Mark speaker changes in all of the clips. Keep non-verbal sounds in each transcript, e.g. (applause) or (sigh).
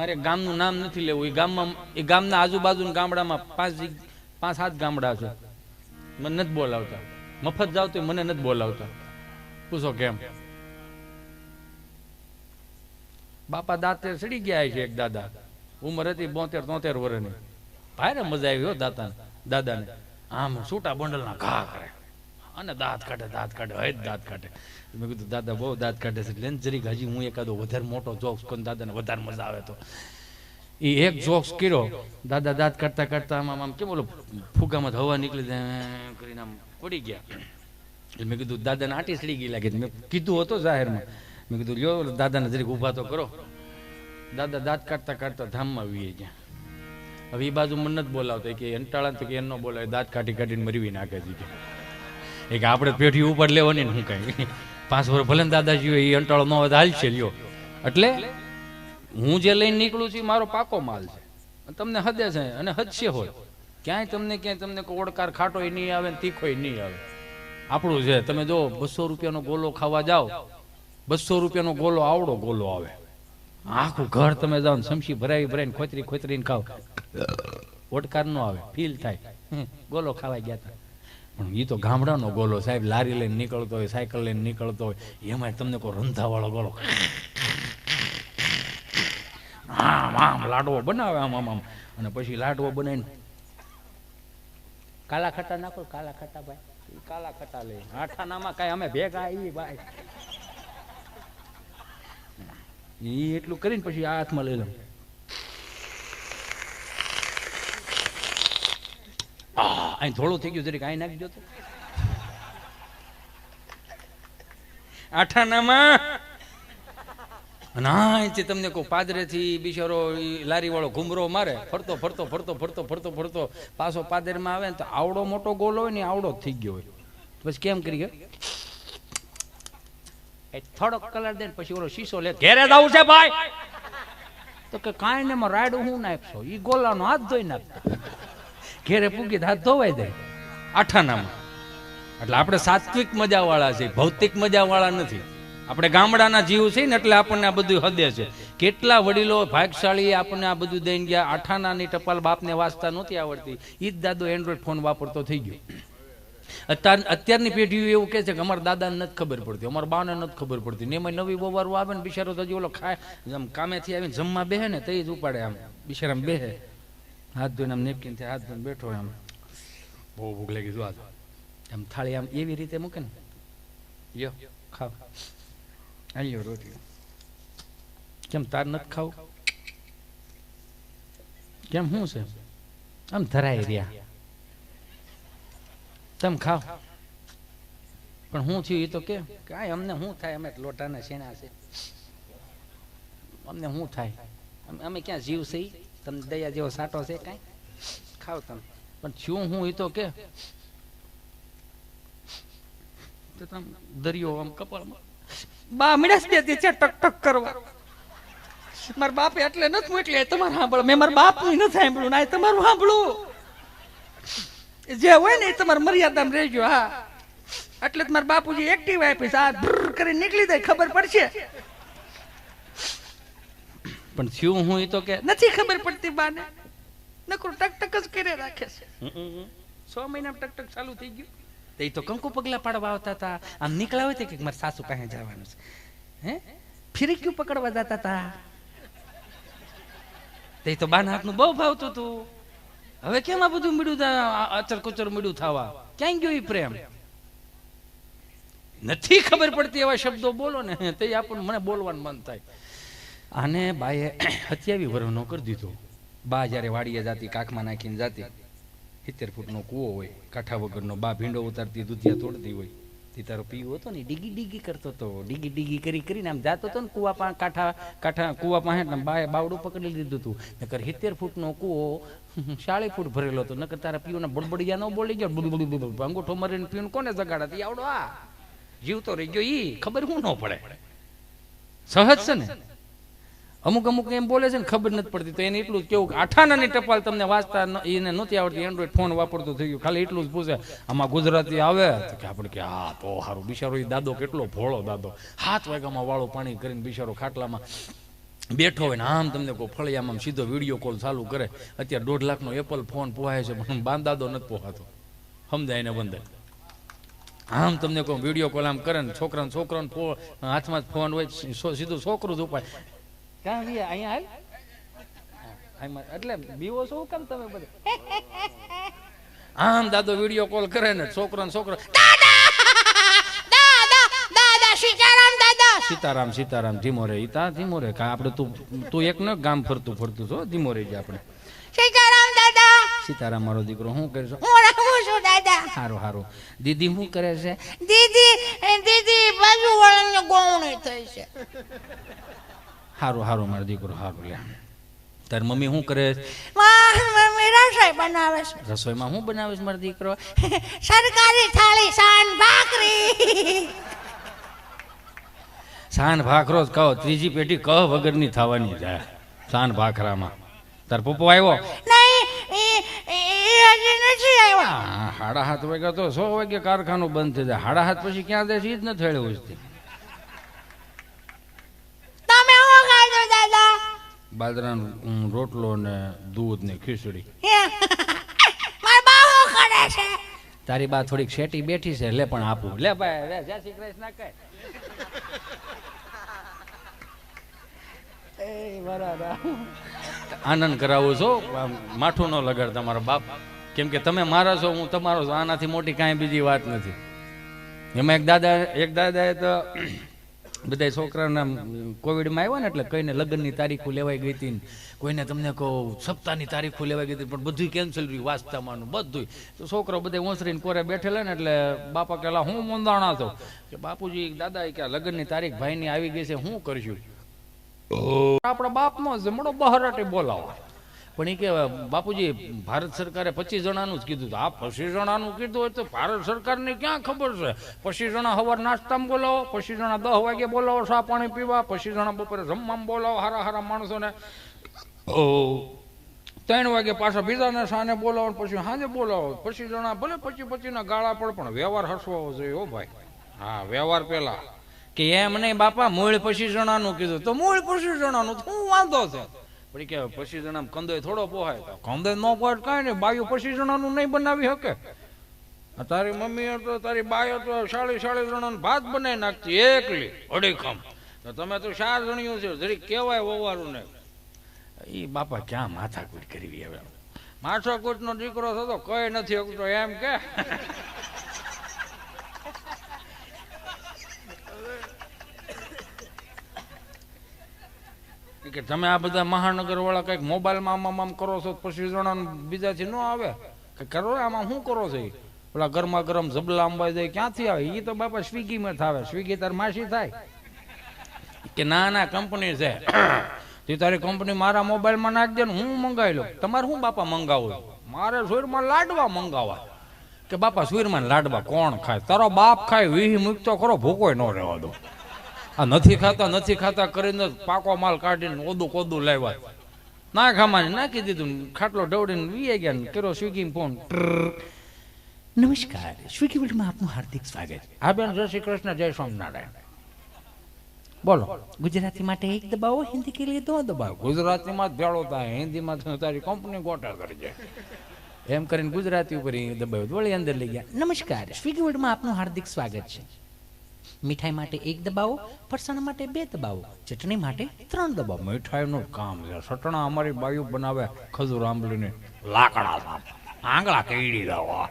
Speaker 1: મારે ગામનું નામ નથી લેવું. એ ગામમાં એ ગામના આજુબાજુ ગામડામાં પાંચ પાંચ સાત ગામડા છે. મને નથી બોલાવતા. મફત જાવ તો મને નથી બોલાવતા. પૂછો કેમ? બાપા દાંતે સડી ગયા છે એક દાદા. ઉંમર હતી બોતેર, તોતેર વર્ષની ભારે મજા આવી હો દાતા દાદાને. આમ છૂટા બંડલના ઘા કરે. અને દાંત કાઢે દાંત કાઢે, હે દાંત કાઢે. મેં કીધું, દાદા, બહુ દાંત કાઢે છે. લેન જરીક હજી હું એકાદો વધારે મોટો જોક્સ કોણ દાદાને વધારે મજા આવે તો. એ એક જોક્સ કર્યો. દાદા, દાંત કાઢતા કાઢતા આમ આમ કેમ બોલો ફુગામાં હવા નીકળી જાય કરીને આમ પડી ગયા. મેં કીધું, દાદાને આટી સડી ગઈ લાગે મેં કીધું હતો જાહેરમાં. મેં કીધું, લ્યો દાદાને જરીક ઊભા તો કરો. દાદા, દાંત કાઢતા કાઢતા ધામમાં વીએ ગયા. હવે એ બાજુ મને નથી બોલાવતા કે અંટાળા તો કે એનો બોલાવે, દાંત કાઢી કાઢીને મરવી નાખે છે કે. એ કે આપણે પેઢી ઉપર લેવાની હું કઈ. પાંચ વર્ષ ભલે દાદાજી એ અંટાળો ન હોય તો હાલશે લ્યો. એટલે હું જે લઈને નીકળું છું મારો પાકો માલ છે. તમને હદે છે અને હદશે હોય. ક્યાંય તમને ક્યાંય તમને કોઈ ઓડકાર ખાટો નહીં આવે ને તીખો નહીં આવે. આપણું છે, તમે જો બસો રૂપિયાનો ગોલો ખાવા જાઓ, બસો રૂપિયાનો ગોલો, આવડો ગોલો આવે. આખું ઘર તમે જાઓ સમસી ભરાવી ભરાઈને ખોતરી ખોતરીને ખાવ ઓડકાર નો આવે ફીલ થાય. ગોલો ખાવા ગયા હતા. પણ એ તો ગામડાનો ગોલો સાહેબ લારી લઈને નીકળતો હોય સાયકલ લઈને નીકળતો હોય એમાં તમને કોઈ રંધાવાળો ગોલો આમ આમ લાડવો બનાવે આમ આમ આમ. અને પછી લાડવો બનાવીને કાલા ખટા નાખો કાલા ખટા ભાઈ. કાલા ખટા લે. આઠાનામાં કાંઈ અમે ભેગા આવી ભાઈ. એ એટલું કરીને પછી આ હાથમાં લઈ લઉં આ અહીં થોડું થઈ ગયું, જરીક નાખી દો તો. આઠાનામાં. અહીંથી તમને કહું, પાદરેથી બિચારો લારીવાળો ઘૂમરો મારે, ફરતો ફરતો ફરતો ફરતો ફરતો ફરતો, પાછો પાદરમાં આવે ને તો આવડો મોટો ગોલ હોય ને આવડો જ થઈ ગયો હોય. પછી કેમ કરી ગયો? થોડોક કલર દે પછી ઓલો શીશો લે, ઘેરે જવું છે ભાઈ. તો કે કાંઈ ને રાયડું હું નાખશો? એ ગોલાનો હાથ ધોઈ નાખતો. ઘેરે પૂગી હાથ ધોવાઈ દે. આઠાનામાં. એટલે આપણે સાત્વિક મજાવાળા છે ભૌતિક મજાવાળા નથી. આપણે ગામડાના જીવ છે ને એટલે આપણને આ બધું હદે છે. કેટલા વડીલો ભાગશાળી આપણને આ બધું દઈને ગયા, આઠાનાની ટપાલ બાપને વાંચતા નહોતી આવડતી. એ જ દાદો એન્ડ્રોઈડ ફોન વાપરતો થઈ ગયો. અત્યાર, અત્યારની પેઢીઓ એવું કહે છે કે અમારા દાદાને નથી ખબર પડતી, અમારા બાને નથી ખબર પડતી. ને એમાં નવી બોવારો આવે ને બિચારો તો હજી ઓલો ખાય આમ કામેથી આવીને જમવા બેહે ને તે જ ઉપાડે આમ, બિચારામ બેહે. હાથ ધોઈને આમ નેપકીન હાથ ધોઈને બેઠો એમ બહુ ભૂખ લાગી જો આજ. આમ થાળી આમ એવી રીતે મૂકે ને. યો ખાવ આલ્યો રોટલી. કેમ તાર નથી ખાવ? કેમ શું છે? આમ ધરાઈ રહ્યા. તમે ખાવ પણ હું થયું એ તો કે કાંઈ અમને શું થાય? અમે લોટાના શેણા છે. અમને શું થાય? અમે- ક્યાં જીવ છે? તમને દયા જેવો સાટો છે કાંઈ? ખાવ તમે. પણ શું હું એ તો કે દરિયો આમ કપાળમાં બા મીડાસ દેતી છે, ટક ટક કરવા. માર બાપે એટલે નથી મોકલી તમારે સાંભળો મેં મારા બાપનું નથી સાંભળ્યું ના તમારું સાંભળું જે હોય ને એ તમારે મર્યાદામાં રહેજો, હા. એટલે જ બાપુજી એક્ટિવ આપીશ આ કરીને નીકળી જાય, ખબર પડશે. પણ થયું હું એ તો કે નથી ખબર પડતી બાને. નકરું ટક ટક જ કરે રાખે છે. છ મહિના ટક ટક ચાલુ થઈ ગયું. તો એ તો કંકુ પગલા પાડવા આવતા હતા. આમ નીકળ્યા હોય કે મારા સાસુ પાસે જવાનું છે. હે? ફિરક્યું પકડવા જતા હતા? તે તો બાના હાથનું બહુ ભાવતું હતું. હવે કેમ આ બધું મળ્યું અચર કુચર મળ્યું થવા. ક્યાં ગયો એ પ્રેમ? નથી ખબર પડતી એવા શબ્દો બોલો ને. તે આપણને મને બોલવાનું મન થાય. આને બાએ હત્યાવી વરનો કરી દીધો. બા જ્યારે વાડીએ જાતી, કાખમાં નાખીને જાતી, સિત્તેર ફૂટનો કૂવો હોય, કાંઠા વગરનો બા ભીંડો ઉતારતી, દૂધિયા તોડતી હોય. તે તારો પીવો હતો ને ડીગી ડીગી કરતો હતો. ડીગી ડીગી કરી કરીને આમ જાતો હતો ને, કૂવા પા, કાંઠા કાંઠા, કૂવા પાસે ને બાએ બાવડું પકડી લીધું હતું નકર સિત્તેર ફૂટનો કૂવો ચાળી ફૂટ ભરેલો હતો. નકર તારા પીઓના બડબડિયા ન બોલી ગયો. અંગૂઠો મરીને પીઓને કોને જગાડાતી આવડો આ. જીવતો રહી ગયો ઈ. ખબર શું ન પડે. સહજ છે ને? અમુક અમુક એમ બોલે છે ને, ખબર નથી પડતી. તો એને એટલું જ કેવું આઠાનાની ટપાલ તમને વાંચતા એને નથી આવડતી. એન્ડ્રોઈડ ફોન વાપરતો થઈ ગયો. ખાલી એટલું જ પૂછે, આમાં ગુજરાતી આવે? કે આપણે કે, હા, તો સારું બિચારો દાદો કેટલો ભોળો દાદો. હાથ વાગ્યામાં વાળું પાણી કરીને બિચારો ખાટલામાં બેઠો હોય ને, આમ તમને કોઈ ફળિયામાં સીધો વીડિયો કોલ ચાલુ કરે. અત્યારે દોઢ લાખનો એપલ ફોન પોહાય છે, પણ બાંદાદો નથી પોહાતો. સમજાય ને બંધ આમ તમને કોઈ વીડિયો કોલ આમ કરે ને, છોકરાને છોકરાને હાથમાં જ ફોન હોય, સીધું છોકરું જ ઉપાય ક્યાં વી અહીંયા હાલ? એટલે બીવો શું કેમ તમે બધા? આમ દાદો વીડિયો કોલ કરે ને છોકરો ને છોકરો
Speaker 2: દાદા! દાદા! સીતારામ દાદા!
Speaker 1: સીતારામ સીતારામ ધીમો રે ઈતા ધીમો રે કા આપણે તું તું એક ન ગામ ફરતું ફરતું છો ધીમો રહી જાય આપણે.
Speaker 2: સીતારામ દાદા!
Speaker 1: સીતારામ મારો દીકરો શું કરે છે
Speaker 2: હું રહું છું દાદા.
Speaker 1: સારું સારું દીદી શું કરે છે?
Speaker 2: દીદી દીદી બાજુ વાળાને ગોવણી થઈ છે.
Speaker 1: હારું સારું મારો દીકરો હારું લે તાર મમ્મી શું કરે છે?
Speaker 2: મમ્મી રસોઈ બનાવે છે.
Speaker 1: રસોઈમાં શું બનાવે છે મારો દીકરો? (laughs)
Speaker 2: સરકારી થાળી સાન ભાખરી.
Speaker 1: સાન ભાખરો જ કહો ત્રીજી પેટી કહ વગરની થવાની છે. સાન ભાખરામાં. તાર પપ્પો આવ્યો?
Speaker 2: હાડા એ એ હજી નથી આવ્યા.
Speaker 1: હા સાડા સાત વાગ્યા તો સો વાગે કારખાનું બંધ થઈ જાય. સાડા સાત પછી ક્યાં દે છે? ઈ જ નથી હેળે ઉજતી
Speaker 2: તમે શું ખાધો દાદા
Speaker 1: બાજરાનો રોટલો ને દૂધ ને ખીચડી.
Speaker 2: મારા બા શું કરે છે.
Speaker 1: તારી બા થોડીક શેટી બેઠી છે લે પણ આપું. લે ભાઈ લે જય શ્રી કૃષ્ણ કહે એ બરાબર. આનંદ કરાવું છો. માઠું ન લગાડ તમારો બાપ. કેમ કે તમે મારા છો હું તમારો છો. આનાથી મોટી કાંઈ બીજી વાત નથી. એમાં એક દાદા એક દાદાએ તો બધા છોકરાના કોવિડમાં આવ્યા ને એટલે કઈને લગ્નની તારીખો લેવાઈ ગઈ હતી કોઈને તમને કહો સપ્તાહની તારીખો લેવાઈ ગઈ હતી પણ બધું કેન્સલ રહ્યું વાંચતામાંનું બધું તો છોકરો બધા ઓસરીને કોરે બેઠેલા ને એટલે બાપા કહેલા હું મોંદાણા હતો કે બાપુજી દાદા કે લગ્નની તારીખ ભાઈની આવી ગઈ છે હું કરશું? આપણા બાપનો જમણો બહારાટે બોલાવો. પણ એ કે, બાપુજી, ભારત સરકારે પચીસ જણાનું જ કીધું. આ પચીસ જણાનું કીધું હોય તો ભારત સરકારને ક્યાં ખબર છે? પચીસ જણા સવાર નાસ્તામાં બોલાવો, પચીસ જણા દસ વાગે બોલાવો ચા પાણી પીવા, પચીસ જણા બપોરે જમવામાં બોલાવો, હારા હારા માણસોને. ઓ, ત્રણ વાગે પાછા બીજાને સાને બોલાવો પછી સાંજે બોલાવો. પચીસ જણા ભલે પચી પચીના ગાળા પડ, પણ વ્યવહાર હસવાવો જોઈએ હો ભાઈ. હા, વ્યવહાર પેલા કે એમ નહીં, બાપા, મૂળ પચીસ જણાનું કીધું. તો મૂળ પચીસ જણાનું શું વાંધો છે? પછી કે પચીસ જણા કંદોય થોડો પોહાય તો. કંદોય ન પોહાય કાંઈ નહીં, બાયું પચીસ જણાનું નહીં બનાવી શકે. તારી મમ્મી તો તારી બાયો તો સાડી સાડી જણાનું ભાત બનાવી નાખતી, એકલી, અડીખમ. તો તમે તો ચાર જણીઓ છો જરી કેવાય વવારું ને. એ બાપા ક્યાં માથાકૂટ કરવી હવે? માથાકૂટનો દીકરો થતો કઈ નથી શકતો એમ કે? કે તમે આ બધા મહાનગર વાળા કંઈક મોબાઈલમાં આમ આમ કરો છો પછી જણા બીજાથી ન આવે. કે કરો આમાં શું કરો છો પેલા ગરમા ગરમ જબલા અંબાઈ જાય, ક્યાંથી આવે? એ તો બાપા સ્વિગીમાં થાવે. સ્વિગી તાર માસી થાય. કે ના ના, કંપની છે. તે તારી કંપની મારા મોબાઈલમાં નાખી દે ને હું મંગાવી લઉં. તમારે શું બાપા મંગાવું મારે સુરમાં લાડવા મંગાવવા. કે બાપા સુરમાં લાડવા કોણ ખાય? તારો બાપ ખાય, વીહી મૂકતો ખરો ભૂકોય ન રહેવા દો. આ નથી ખાતા નથી ખાતા કરીને પાકો માલ કાઢીને ઓદું કોદું લાવ્યા. ના ખામાને નાખી દીધું ખાટલો ઢવડીને વીએ ગયા કર્યો સ્વિગી ફોન.
Speaker 3: નમસ્કાર. સ્વીગી વર્લ્ડમાં આપનું હાર્દિક સ્વાગત.
Speaker 1: હા બેન જય શ્રી કૃષ્ણ જય સ્વામિનારાયણ. બોલો.
Speaker 3: ગુજરાતી માટે એક દબાવો હિન્દી કે લીધો દો દબાવો?
Speaker 1: ગુજરાતીમાં ભેળો થાય હિન્દીમાં તારી કંપની ગોટા કરજે. એમ કરીને ગુજરાતી ઉપર દબાવ્યું વળી અંદર લઈ ગયા.
Speaker 3: નમસ્કાર. સ્વીગી વર્લ્ડમાં આપનું હાર્દિક સ્વાગત છે. મીઠાઈ માટે એક દબાવો ફરસાણ માટે બે દબાવો ચટણી માટે ત્રણ દબાવો.
Speaker 1: મીઠાઈનું કામ છે. સટણા અમારી બાયુ બનાવે ખજૂર આંબલીને લાકડા આંગળા કેડી દવા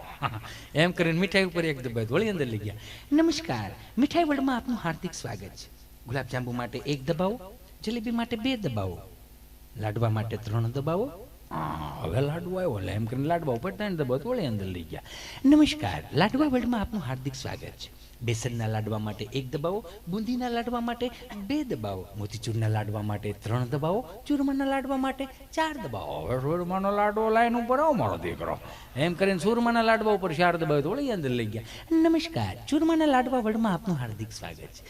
Speaker 1: એમ કરીને મીઠાઈ ઉપર એક દબાવ્યું ધોળી અંદર લઈ ગયા.
Speaker 3: નમસ્કાર મીઠાઈ વર્લ્ડમાં આપનું હાર્દિક સ્વાગત છે. ગુલાબજાંબુ માટે એક દબાવો જલેબી માટે બે દબાવો લાડવા માટે ત્રણ દબાવો
Speaker 1: હવે લાડવા આવ્યો એટલે એમ કરીને લાડવા ઉપર ને દબાવ્યું વળી અંદર લઈ ગયા.
Speaker 3: નમસ્કાર, લાડવા વર્લ્ડમાં આપનું હાર્દિક સ્વાગત છે. બેસનના લાડવા માટે એક દબાવો બુંદીના લાડવા માટે બે દબાવો મોતીચૂરના લાડવા માટે ત્રણ દબાવો ચૂરમાના લાડવા માટે ચાર દબાવો
Speaker 1: હવે સુરમાનો લાડવો લાઈન ઉપર આવો, મારો દીકરો. એમ કરીને સુરમાના લાડવા ઉપર ચાર દબાવ્યું વળી અંદર લઈ ગયા.
Speaker 3: નમસ્કાર, ચૂરમાના લાડવા વર્લ્ડમાં આપનું હાર્દિક સ્વાગત છે.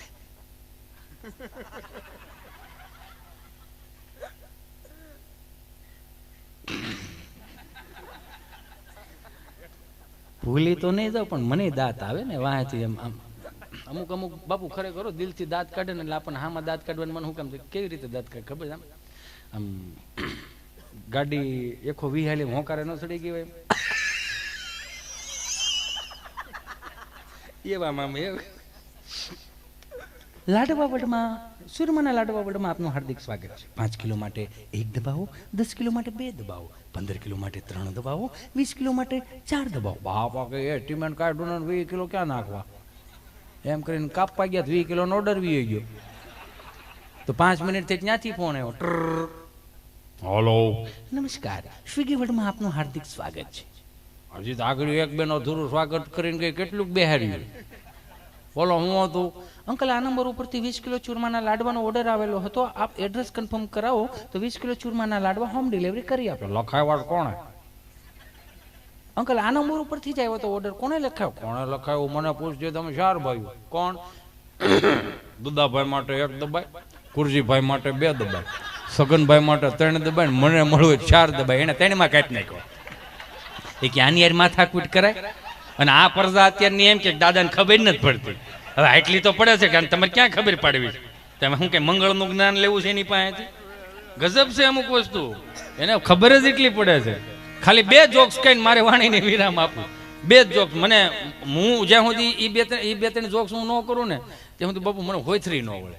Speaker 1: ભૂલી તો નહીં જાઉં, પણ મને દાંત આવે ને વાંચી એમ આમ. અમુક અમુક બાપુ ખરેખર દિલથી દાંત કાઢે ને એટલે આપણને હામાં દાંત કાઢવાનું મને શું કામ કેવી રીતે દાંત કાઢે ખબર આમ? આમ, ગાડી એકો વિહાલી હોંકારે ન ચડી ગઈ હોય. એવામાં એમ.
Speaker 3: લાડવા વડમાં સુરમાના લાડવા વડમાં આપનું હાર્દિક સ્વાગત છે. પાંચ કિલો માટે એક દબાવો દસ કિલો માટે બે દબાવો પંદર કિલો માટે ત્રણ દબાવો વીસ કિલો માટે ચાર દબાવો.
Speaker 1: બાપા કે એ ટીમેન્ટ કાઢું ને વીસ કિલો ક્યાં નાખવા? એમ કરીને કાપવા ગયા વીસ કિલો નો ઓર્ડર વી ગયો. તો પાંચ મિનિટથી ત્યાંથી ફોન આવ્યો. હલો
Speaker 3: નમસ્કાર. સ્વિગી વર્ડમાં આપનું હાર્દિક સ્વાગત છે.
Speaker 1: હજી તો આગળ એક બેનો અધૂરું સ્વાગત કરીને કઈ કેટલું બેહાર્યું. બોલો હું હતું
Speaker 3: અંકલ આ નંબર ઉપરથી વીસ કિલો ચૂરમાના લાડવાનો ઓર્ડર આવેલો હતો. આપ એડ્રેસ કન્ફર્મ કરાવો તો વીસ કિલો ચૂરમાના લાડવા હોમ ડિલિવરી કરી આપો.
Speaker 1: લખાયવાળ કોણે?
Speaker 3: અંકલ આ નંબર ઉપરથી જ આવ્યો તો ઓર્ડર કોણે લખાયો?
Speaker 1: કોણે લખાયો મને પૂછજો તમે ચાર ભાઈ કોણ? દુદાભાઈ માટે એક દબાય કુરજીભાઈ માટે બે દબાય સગનભાઈ માટે ત્રણ દબાય મને મળવું ચાર દબાય. એને ત્રણમાં કાઢી નાખ્યો.
Speaker 3: એ કે આની યાર માથાકૂટ કરાય?
Speaker 1: અને આ પરદા અત્યારની એમ કે દાદાને ખબર નથી પડતી. હવે આટલી તો પડે છે કારણ તમારે ક્યાં ખબર પાડવી? છે તમે શું કે મંગળનું જ્ઞાન લેવું છે એની પાસેથી? ગજબ છે અમુક વસ્તુ. એને ખબર જ એટલી પડે છે. ખાલી બે જોક્સ કહીને મારે વાણીને વિરામ આપું. બે જ જોક્સ મને હું જ્યાં સુધી એ બે ત્રણ એ બે ત્રણ જોક્સ હું ન કરું ને, ત્યાં સુધી બાપુ મને હોયથરી ન વળે.